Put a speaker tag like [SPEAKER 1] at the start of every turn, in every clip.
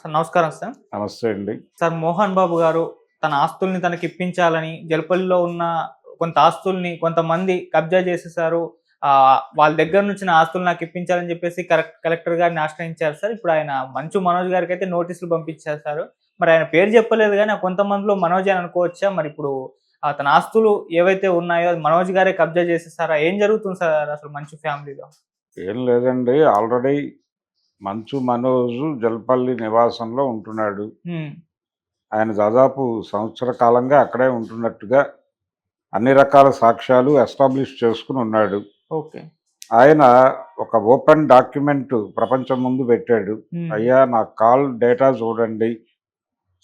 [SPEAKER 1] Sir నమస్కారం sir.
[SPEAKER 2] నమస్తే అండి.
[SPEAKER 1] సార్ మోహన్ బాబు గారు తన ఆస్తుల్ని తనకి ఇప్పించాలని జలపల్లిలో ఉన్న కొంత ఆస్తుల్ని కొంతమంది కబ్జా చేసేసారు ఆ వాళ్ళ దగ్గర నుంచి నా ఆస్తులు నాకు ఇప్పించాలని చెప్పేసి కరెక్ట్ కలెక్టర్ గారిని ఆశ్రయించారు సార్. ఇప్పుడు ఆయన మంచు మనోజ్ గారికి అయితే నోటీసులు పంపించారు సార్. మరి ఆయన పేరు చెప్పలేదు కానీ కొంతమందిలో మనోజ్ అని అనుకోవచ్చా? మరి ఇప్పుడు తన ఆస్తులు ఏవైతే ఉన్నాయో అది మనోజ్ గారే కబ్జా చేసేసారా ఏం జరుగుతుంది సార్ అసలు మంచు ఫ్యామిలీలో?
[SPEAKER 2] ఏం లేదండి. ఆల్రెడీ మంచు మనోజు జల్పల్లి నివాసంలో ఉంటున్నాడు. ఆయన దాదాపు సంవత్సర కాలంగా అక్కడే ఉంటున్నట్టుగా అన్ని రకాల సాక్ష్యాలు ఎస్టాబ్లిష్ చేసుకుని ఉన్నాడు.
[SPEAKER 1] ఓకే.
[SPEAKER 2] ఆయన ఒక ఓపెన్ డాక్యుమెంట్ ప్రపంచం ముందు పెట్టాడు. అయ్యా నా కాల్ డేటా చూడండి.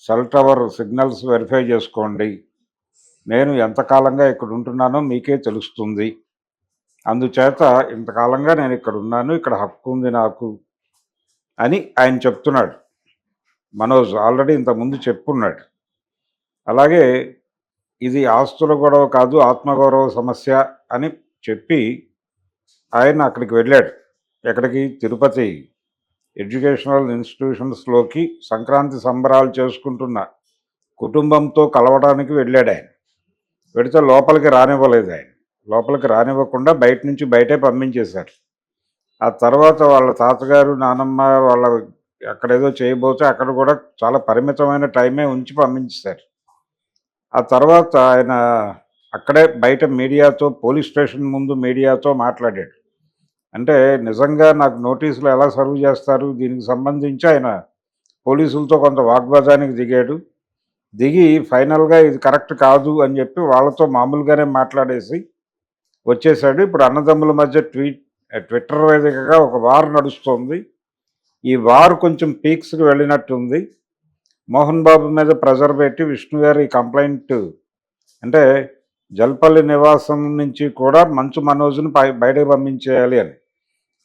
[SPEAKER 2] సెల్ టవర్ సిగ్నల్స్ వెరిఫై చేసుకోండి. నేను ఎంతకాలంగా ఇక్కడ ఉంటున్నానో మీకే తెలుస్తుంది. అందుచేత ఇంతకాలంగా నేను ఇక్కడ ఉన్నాను. ఇక్కడ హక్కు ఉంది నాకు. అని ఆయన చెప్తున్నాడు. మనోజ్ ఆల్రెడీ ఇంతకుముందు చెప్పున్నాడు. అలాగే ఇది ఆస్తుల గొడవ కాదు ఆత్మగౌరవ సమస్య అని చెప్పి ఆయన అక్కడికి వెళ్ళాడు. ఎక్కడికి? తిరుపతి. ఎడ్యుకేషనల్ ఇన్స్టిట్యూషన్స్లోకి సంక్రాంతి సంబరాలు చేసుకుంటున్న కుటుంబంతో కలవడానికి వెళ్ళాడు ఆయన. వెడితే లోపలికి రానివ్వలేదు ఆయన. లోపలికి రానివ్వకుండా బయట నుంచి బయటే పంపించేశారు. ఆ తర్వాత వాళ్ళ తాతగారు నానమ్మ వాళ్ళ అక్కడేదో చేయబోతే అక్కడ కూడా చాలా పరిమితమైన టైమే ఉంచి పంపించేశారు. ఆ తర్వాత ఆయన అక్కడే బయట మీడియాతో పోలీస్ స్టేషన్ ముందు మీడియాతో మాట్లాడాడు. అంటే నిజంగా నాకు నోటీసులు ఎలా సర్వ్ చేస్తారు? దీనికి సంబంధించి ఆయన పోలీసులతో కొంత వాగ్వాదానికి దిగాడు. దిగి ఫైనల్గా ఇది కరెక్ట్ కాదు అని చెప్పి వాళ్ళతో మామూలుగానే మాట్లాడేసి వచ్చేసాడు ఇప్పుడు అన్నదమ్ముల మధ్య ట్వీట్ ట్విట్టర్ వేదికగా ఒక వార్ నడుస్తోంది. ఈ వార్ కొంచెం పీక్స్కి వెళ్ళినట్టుంది. మోహన్ బాబు మీద ప్రెజర్ పెట్టి విష్ణు గారి కంప్లైంట్ అంటే జల్పల్లి నివాసం నుంచి కూడా మంచు మనోజ్ను బయటకు పంపించేయాలి అని.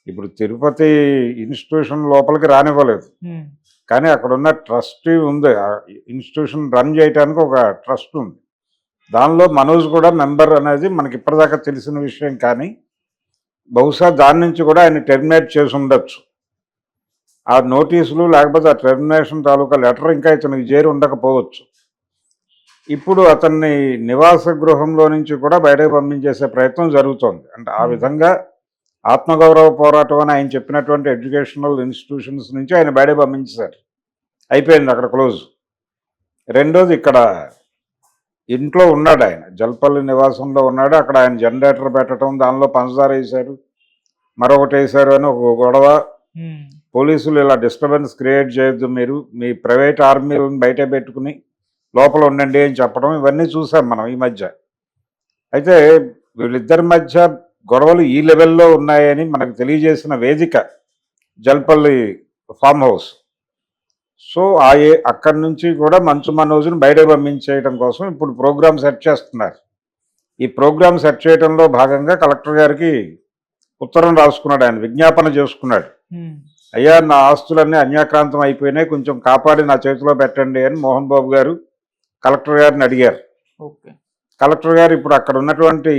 [SPEAKER 2] ఇప్పుడు తిరుపతి ఇన్స్టిట్యూషన్ లోపలికి రానివ్వలేదు. కానీ అక్కడ ఉన్న ట్రస్టీ ఉంది. ఇన్స్టిట్యూషన్ రన్ చేయడానికి ఒక ట్రస్ట్ ఉంది. దానిలో మనోజ్ కూడా మెంబర్ అనేది మనకి ఇప్పటిదాకా తెలిసిన విషయం కానీ బహుశా దాని నుంచి కూడా ఆయన టెర్మినేట్ చేసి ఉండొచ్చు. ఆ నోటీసులు లేకపోతే ఆ టెర్మినేషన్ తాలూకా లెటర్ ఇంకా ఇతనికి చేరి ఉండకపోవచ్చు. ఇప్పుడు అతన్ని నివాస గృహంలో నుంచి కూడా బయటకు పంపించేసే ప్రయత్నం జరుగుతోంది. అంటే ఆ విధంగా ఆత్మగౌరవ పోరాటం అని ఆయన చెప్పినటువంటి ఎడ్యుకేషనల్ ఇన్స్టిట్యూషన్స్ నుంచి ఆయన బయట పంపించేశారు. అయిపోయింది అక్కడ క్లోజ్. రెండోది ఇక్కడ ఇంట్లో ఉన్నాడు ఆయన. జల్పల్లి నివాసంలో ఉన్నాడు. అక్కడ ఆయన జనరేటర్ పెట్టడం దానిలో పంచదార వేశారు. మరొకటి వేశారు అని ఒక గొడవ. పోలీసులు ఇలా డిస్టర్బెన్స్ క్రియేట్ చేయొద్దు మీరు. మీ ప్రైవేట్ ఆర్మీలను బయట పెట్టుకుని లోపల ఉండండి అని చెప్పడం ఇవన్నీ చూసాం మనం ఈ మధ్య. అయితే వీళ్ళిద్దరి మధ్య గొడవలు ఈ లెవెల్లో ఉన్నాయని మనకు తెలియజేసిన వేదిక జల్పల్లి ఫామ్ హౌస్. సో ఆ ఏ అక్కడి నుంచి కూడా మంచు మనోజ్ను బయట పంపించేయడం కోసం ఇప్పుడు ప్రోగ్రామ్ సెట్ చేస్తున్నారు. ఈ ప్రోగ్రామ్ సెట్ చేయడంలో భాగంగా కలెక్టర్ గారికి ఉత్తరం రాసుకున్నాడు. ఆయన విజ్ఞాపన చేసుకున్నాడు. అయ్యా నా ఆస్తులన్నీ అన్యాక్రాంతం అయిపోయినాయి. కొంచెం కాపాడి నా చేతిలో పెట్టండి అని మోహన్ బాబు గారు కలెక్టర్ గారిని అడిగారు. కలెక్టర్ గారు ఇప్పుడు అక్కడ ఉన్నటువంటి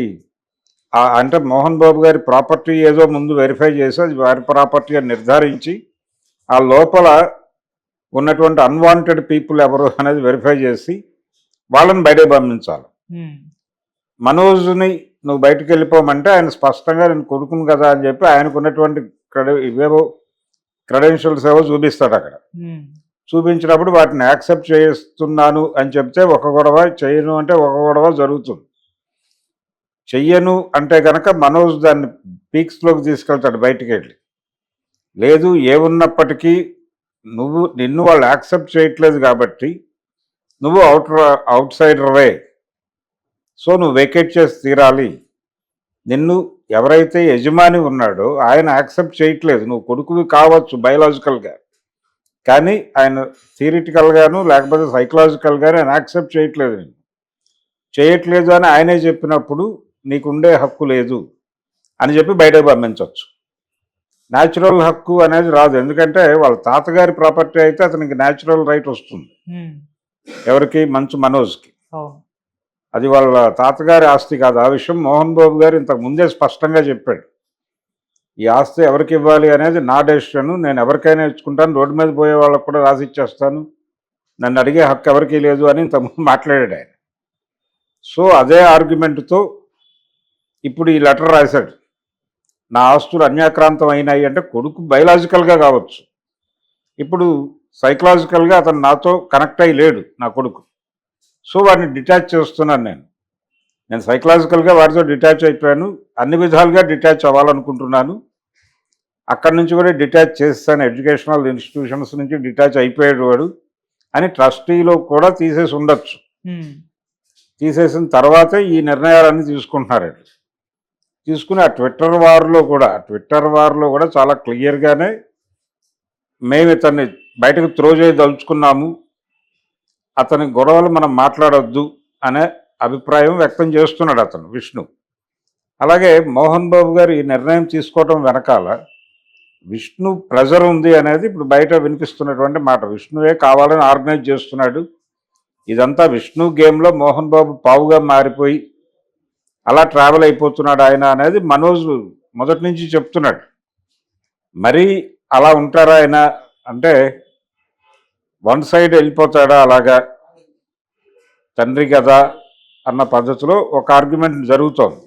[SPEAKER 2] అంటే మోహన్ బాబు గారి ప్రాపర్టీ ఏదో ముందు వెరిఫై చేసి అది వారి ప్రాపర్టీ అని నిర్ధారించి ఆ లోపల ఉన్నటువంటి అన్వాంటెడ్ పీపుల్ ఎవరు అనేది వెరిఫై చేసి వాళ్ళని బయటకు పంపించాలి. మనోజ్ని నువ్వు బయటకు వెళ్ళిపోమంటే ఆయన స్పష్టంగా నేను కొడుకును కదా అని చెప్పి ఆయనకు ఉన్నటువంటి క్రెడి ఇవేవో క్రెడెన్షియల్స్ ఏవో చూపిస్తాడు అక్కడ.
[SPEAKER 1] చూపించినప్పుడు
[SPEAKER 2] వాటిని యాక్సెప్ట్ చేస్తున్నాను అని చెప్తే ఒక గొడవ చేయను అంటే ఒక గొడవ జరుగుతుంది. చెయ్యను అంటే కనుక మనోజ్ దాన్ని పీక్స్లోకి తీసుకెళ్తాడు బయటికి వెళ్ళి. లేదు ఏమున్నప్పటికీ నువ్వు నిన్ను వాళ్ళు యాక్సెప్ట్ చేయట్లేదు కాబట్టి నువ్వు అవుట్ అవుట్ సైడర్వే సో నువ్వు వెకేట్ చేసి తీరాలి. నిన్ను ఎవరైతే యజమాని ఉన్నాడో ఆయన యాక్సెప్ట్ చేయట్లేదు. నువ్వు కొడుకువి కావచ్చు బయలాజికల్గా. కానీ ఆయన థియరిటికల్గాను లేకపోతే సైకలాజికల్గాను ఆయన యాక్సెప్ట్ చేయట్లేదు నేను చేయట్లేదు అని ఆయనే చెప్పినప్పుడు నీకుండే హక్కు లేదు అని చెప్పి బయటకు పంపించవచ్చు న్యాచురల్ హక్కు అనేది రాదు. ఎందుకంటే వాళ్ళ తాతగారి ప్రాపర్టీ అయితే అతనికి న్యాచురల్ రైట్ వస్తుంది. ఎవరికి? మంచు మనోజ్కి. అది వాళ్ళ తాతగారి ఆస్తి కాదు. ఆ విషయం మోహన్ బాబు గారు ఇంతకు ముందే స్పష్టంగా చెప్పాడు. ఈ ఆస్తి ఎవరికి ఇవ్వాలి అనేది నా డెసిషన్. నేను ఎవరికైనా ఇచ్చుకుంటాను. రోడ్డు మీద పోయే వాళ్ళకు కూడా రాసి ఇచ్చేస్తాను. నన్ను అడిగే హక్కు ఎవరికీ లేదు అని ఇంతకుముందు మాట్లాడాడు ఆయన. సో అదే ఆర్గ్యుమెంట్తో ఇప్పుడు ఈ లెటర్ రాశాడు. నా ఆస్తులు అన్యాక్రాంతం అయినాయి అంటే కొడుకు బయలాజికల్గా కావచ్చు. ఇప్పుడు సైకలాజికల్గా అతను నాతో కనెక్ట్ అయ్యి లేడు నా కొడుకు. సో వాడిని డిటాచ్ చేస్తున్నాను నేను. నేను సైకలాజికల్గా వాడితో డిటాచ్ అయిపోయాను. అన్ని విధాలుగా డిటాచ్ అవ్వాలనుకుంటున్నాను. అక్కడి నుంచి కూడా డిటాచ్ చేస్తాను. ఎడ్యుకేషనల్ ఇన్స్టిట్యూషన్స్ నుంచి డిటాచ్ అయిపోయాడు వాడు అని ట్రస్టీలో కూడా తీసేసి ఉండొచ్చు. తీసేసిన తర్వాతే ఈ నిర్ణయాలన్నీ తీసుకుంటున్నారు. వీళ్ళు. తీసుకుని ఆ ట్విట్టర్ వారిలో కూడా ట్విట్టర్ వారిలో కూడా చాలా క్లియర్గానే మేము ఇతన్ని బయటకు త్రో చేయదలుచుకున్నాము అతని గొడవలు మనం మాట్లాడొద్దు అనే అభిప్రాయం వ్యక్తం చేస్తున్నాడు అతను విష్ణు. అలాగే మోహన్ బాబు గారు ఈ నిర్ణయం తీసుకోవడం వెనకాల విష్ణు ప్రెజర్ ఉంది అనేది ఇప్పుడు బయట వినిపిస్తున్నటువంటి మాట. విష్ణువే కావాలని ఆర్గనైజ్ చేస్తున్నాడు. ఇదంతా విష్ణు గేమ్లో మోహన్ బాబు పావుగా మారిపోయి అలా ట్రావెల్ అయిపోతున్నాడు ఆయన అనేది మనోజ్ మొదటి నుంచి చెప్తున్నాడు. మరీ అలా ఉంటారా ఆయన అంటే వన్ సైడ్ వెళ్ళిపోతాడా అలాగా? తండ్రి కదా అన్న పద్ధతిలో ఒక ఆర్గ్యుమెంట్ జరుగుతోంది.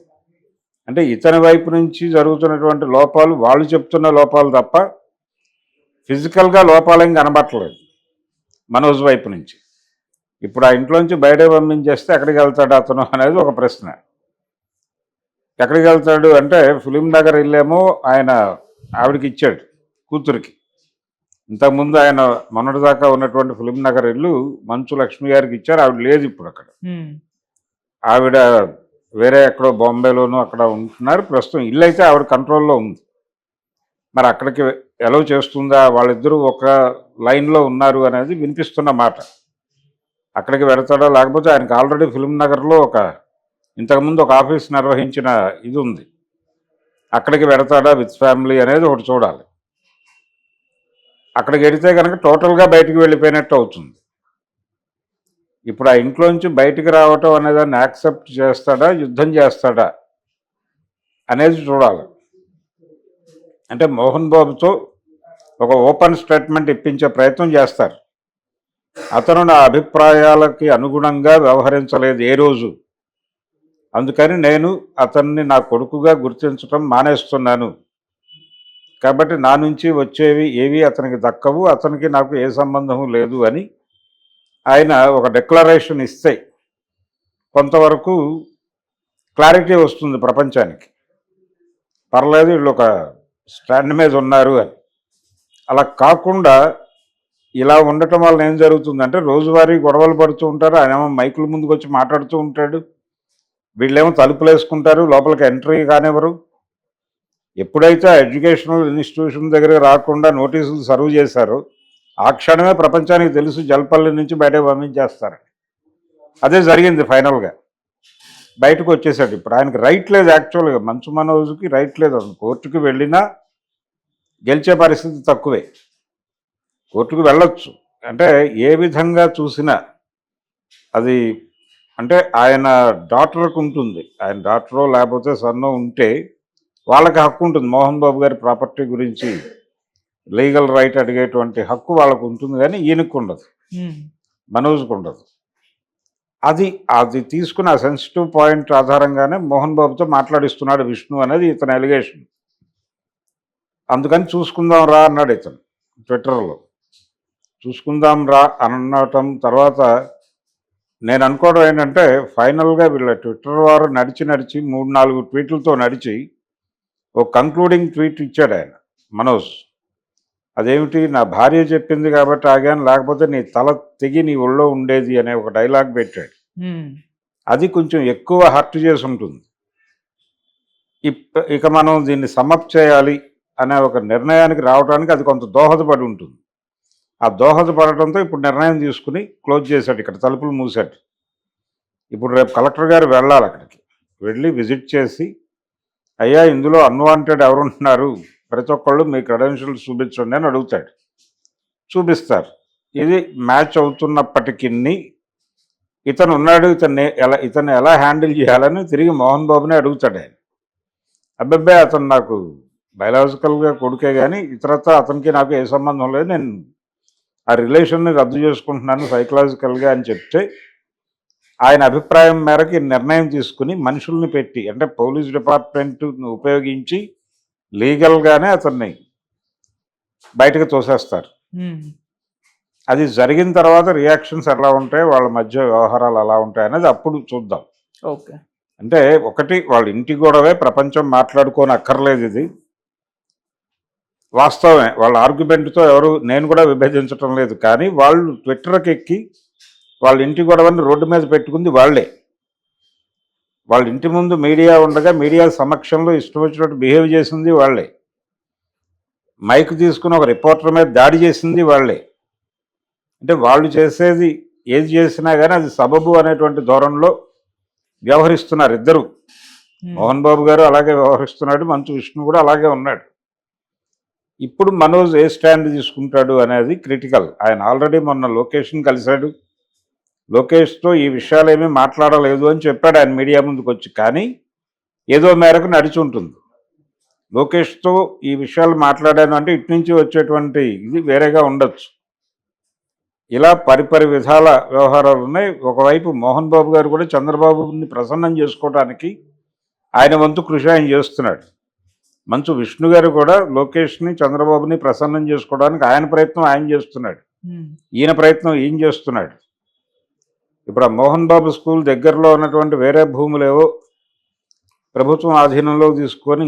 [SPEAKER 2] అంటే ఇతని వైపు నుంచి జరుగుతున్నటువంటి లోపాలు వాళ్ళు చెప్తున్న లోపాలు తప్ప ఫిజికల్గా లోపాలేం కనబట్టలేదు మనోజ్ వైపు నుంచి. ఇప్పుడు ఆ ఇంట్లోంచి బయట పంపించేస్తే ఎక్కడికి వెళ్తాడు అతను అనేది ఒక ప్రశ్న. ఎక్కడికి వెళ్తాడు అంటే ఫిలిం నగర్ వెళ్ళేమో ఆయన ఆవిడకి ఇచ్చాడు కూతురికి. ఇంతకుముందు ఆయన మొన్నటిదాకా ఉన్నటువంటి ఫిలిం నగర్ ఇల్లు మంచు లక్ష్మి గారికి ఇచ్చారు ఆవిడ లేదు ఇప్పుడు అక్కడ. ఆవిడ వేరే ఎక్కడో బాంబేలోనూ అక్కడ ఉంటున్నారు ప్రస్తుతం ఇల్లు అయితే ఆవిడ కంట్రోల్లో ఉంది. మరి అక్కడికి ఎలా చేస్తుందా? వాళ్ళిద్దరూ ఒక లైన్లో ఉన్నారు అనేది వినిపిస్తున్న మాట. అక్కడికి వెడతాడా లేకపోతే ఆయనకు ఆల్రెడీ ఫిల్మ్ నగర్లో ఒక ఇంతకుముందు ఒక ఆఫీస్ నిర్వహించిన ఇది ఉంది అక్కడికి వెడతాడా విత్ ఫ్యామిలీ అనేది ఒకటి చూడాలి. అక్కడికి వెడితే కనుక టోటల్గా బయటికి వెళ్ళిపోయినట్టు అవుతుంది. ఇప్పుడు ఆ ఇంట్లోంచి బయటికి రావటం అనేదాన్ని యాక్సెప్ట్ చేస్తాడా యుద్ధం చేస్తాడా అనేది చూడాలి. అంటే మోహన్ బాబుతో ఒక ఓపెన్ స్టేట్మెంట్ ఇప్పించే ప్రయత్నం చేస్తారు. అతను నా అభిప్రాయాలకి అనుగుణంగా వ్యవహరించలేదు ఏ రోజు. అందుకని నేను అతన్ని నా కొడుకుగా గుర్తించటం మానేస్తున్నాను. కాబట్టి నా నుంచి వచ్చేవి ఏవి అతనికి దక్కవు అతనికి నాకు ఏ సంబంధము లేదు అని ఆయన ఒక డిక్లరేషన్ ఇస్తే కొంతవరకు క్లారిటీ వస్తుంది ప్రపంచానికి. పర్లేదు వీళ్ళు ఒక స్టాండ్ మీద ఉన్నారు అని. అలా కాకుండా ఇలా ఉండటం వల్ల ఏం జరుగుతుందంటే రోజువారీ గొడవలు పడుతూ ఉంటారు. ఆయనమో మైకుల ముందుకు వచ్చి మాట్లాడుతూ ఉంటాడు. వీళ్ళేమో తలుపులు వేసుకుంటారు లోపలికి ఎంట్రీ కానివ్వరు. ఎప్పుడైతే ఎడ్యుకేషనల్ ఇన్స్టిట్యూషన్ దగ్గర రాకుండా నోటీసులు సర్వ్ చేశారో ఆ క్షణమే ప్రపంచానికి తెలుసు జల్పల్లి నుంచి బయటకు పంపించేస్తారు. అదే జరిగింది ఫైనల్గా. బయటకు వచ్చేసాడు ఇప్పుడు. ఆయనకి రైట్ లేదు యాక్చువల్గా. మంచు మనోజ్కి రైట్ లేదు. అసలు కోర్టుకు వెళ్ళినా గెలిచే పరిస్థితి తక్కువే. కోర్టుకు వెళ్ళొచ్చు. అంటే ఏ విధంగా చూసినా అది అంటే ఆయన డాక్టర్కి ఉంటుంది. ఆయన డాక్టరో లేకపోతే సన్నో ఉంటే వాళ్ళకి హక్కు ఉంటుంది. మోహన్ బాబు గారి ప్రాపర్టీ గురించి లీగల్ రైట్ అడిగేటువంటి హక్కు వాళ్ళకు ఉంటుంది కానీ ఈయనకు ఉండదు. మనోజ్కు ఉండదు. అది అది తీసుకున్న ఆ సెన్సిటివ్ పాయింట్ ఆధారంగానే మోహన్ బాబుతో మాట్లాడిస్తున్నాడు విష్ణు అనేది ఇతని ఎలిగేషన్ అందుకని చూసుకుందాం రా అన్నాడు ఇతను ట్విట్టర్లో చూసుకుందాం రా అనటం తర్వాత నేను అనుకోవడం ఏంటంటే ఫైనల్గా వీళ్ళ ట్విట్టర్ వారు నడిచి నడిచి మూడు నాలుగు ట్వీట్లతో నడిచి ఒక కంక్లూడింగ్ ట్వీట్ ఇచ్చాడు ఆయన మనోజ్. అదేమిటి నా భార్య చెప్పింది కాబట్టి ఆగాను లేకపోతే నీ తల తెగి నీ ఒళ్ళో ఉండేది అనే ఒక డైలాగ్ పెట్టాడు. అది కొంచెం ఎక్కువ హర్ట్ చేసి ఉంటుంది. ఇక మనం దీన్ని సమప్ చేయాలి అనే ఒక నిర్ణయానికి రావడానికి అది కొంత దోహదపడి ఉంటుంది. ఆ దోహదపడటంతో ఇప్పుడు నిర్ణయం తీసుకుని క్లోజ్ చేశాడు ఇక్కడ తలుపులు మూసాడు ఇప్పుడు రేపు కలెక్టర్ గారు వెళ్ళాలి అక్కడికి. వెళ్ళి విజిట్ చేసి అయ్యా ఇందులో అన్వాంటెడ్ ఎవరుంటున్నారు ప్రతి ఒక్కళ్ళు మీ క్రెడెన్షియల్స్ చూపించండి అని అడుగుతాడు. చూపిస్తారు. ఇది మ్యాచ్ అవుతున్నప్పటికీ ఇతను ఉన్నాడు ఇతన్ని ఎలా ఇతన్ని ఎలా హ్యాండిల్ చేయాలని తిరిగి మోహన్ బాబునే అడుగుతాడు ఆయన. అబ్బాయి అతను నాకు బయలాజికల్గా కొడుకే కానీ ఇతరత్ర అతనికి నాకు ఏ సంబంధం లేదు నేను ఆ రిలేషన్ని రద్దు చేసుకుంటున్నాను సైకలాజికల్గా అని చెప్తే ఆయన అభిప్రాయం మేరకు నిర్ణయం తీసుకుని మనుషుల్ని పెట్టి అంటే పోలీస్ డిపార్ట్మెంట్ ఉపయోగించి లీగల్గానే అతన్ని బయటకు తోసేస్తారు. అది జరిగిన తర్వాత రియాక్షన్స్ ఎలా ఉంటాయి వాళ్ళ మధ్య వ్యవహారాలు ఎలా ఉంటాయి అనేది అప్పుడు చూద్దాం.
[SPEAKER 1] ఓకే.
[SPEAKER 2] అంటే ఒకటి వాళ్ళ ఇంటి గొడవే ప్రపంచం మాట్లాడుకోని అక్కర్లేదు ఇది. వాస్తవమే వాళ్ళ ఆర్గ్యుమెంట్తో ఎవరు నేను కూడా విభజించటం లేదు. కానీ వాళ్ళు ట్విట్టర్కి ఎక్కి వాళ్ళ ఇంటి గొడవని రోడ్డు మీద పెట్టుకుంది వాళ్ళే. వాళ్ళ ఇంటి ముందు మీడియా ఉండగా మీడియా సమక్షంలో ఇష్టం వచ్చినట్టు బిహేవ్ చేసింది వాళ్ళే. మైక్ తీసుకుని ఒక రిపోర్టర్ మీద దాడి చేసింది వాళ్ళే. అంటే వాళ్ళు చేసేది ఏది చేసినా కానీ అది సబబు అనేటువంటి ధోరణిలో వ్యవహరిస్తున్నారు ఇద్దరు. మోహన్ బాబు గారు అలాగే వ్యవహరిస్తున్నాడు మంచు విష్ణు కూడా అలాగే ఉన్నాడు. ఇప్పుడు మనోజ్ ఏ స్టాండ్ తీసుకుంటాడు అనేది క్రిటికల్. ఆయన ఆల్రెడీ మొన్న లోకేష్ని కలిశాడు. లోకేష్తో ఈ విషయాలు ఏమీ మాట్లాడలేదు అని చెప్పాడు ఆయన మీడియా ముందుకు వచ్చి కానీ ఏదో మేరకు నడిచి ఉంటుంది. లోకేష్తో ఈ విషయాలు మాట్లాడాను అంటే ఇటు నుంచి వచ్చేటువంటి ఇది వేరేగా ఉండొచ్చు. ఇలా పరిపరి విధాల వ్యవహారాలు ఉన్నాయి. ఒకవైపు మోహన్ బాబు గారు కూడా చంద్రబాబుని ప్రసన్నం చేసుకోవడానికి ఆయన వంతు కృషి ఆయన చేస్తున్నాడు. మంచు విష్ణు గారు కూడా లోకేష్ని చంద్రబాబుని ప్రసన్నం చేసుకోవడానికి ఆయన ప్రయత్నం ఆయన చేస్తున్నాడు. ఈయన ప్రయత్నం ఈయన చేస్తున్నాడు. ఇప్పుడు ఆ మోహన్ బాబు స్కూల్ దగ్గరలో ఉన్నటువంటి వేరే భూములేవో ప్రభుత్వం ఆధీనంలో తీసుకొని